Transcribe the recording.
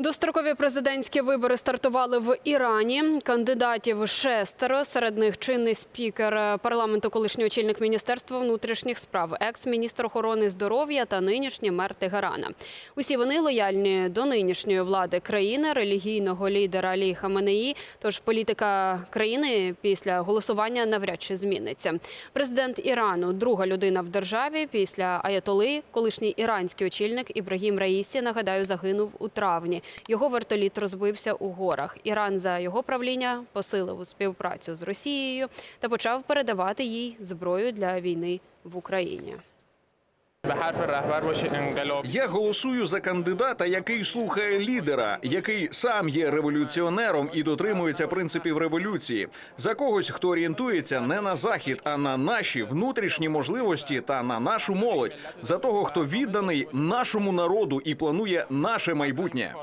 Дострокові президентські вибори стартували в Ірані. Кандидатів шестеро. Серед них чинний спікер парламенту, колишній очільник міністерства внутрішніх справ, екс-міністр охорони здоров'я та нинішній мер Тегерана. Усі вони лояльні до нинішньої влади країни, релігійного лідера Алі Хаменеї. Тож політика країни після голосування навряд чи зміниться. Президент Ірану, друга людина в державі після Аятоли, колишній іранський очільник Ібрагім Раїсі, нагадаю, загинув у травні. Його вертоліт розбився у горах. Іран за його правління посилив співпрацю з Росією та почав передавати їй зброю для війни в Україні. Я голосую за кандидата, який слухає лідера, який сам є революціонером і дотримується принципів революції, за когось, хто орієнтується не на захід, а на наші внутрішні можливості та на нашу молодь, за того, хто відданий нашому народу і планує наше майбутнє.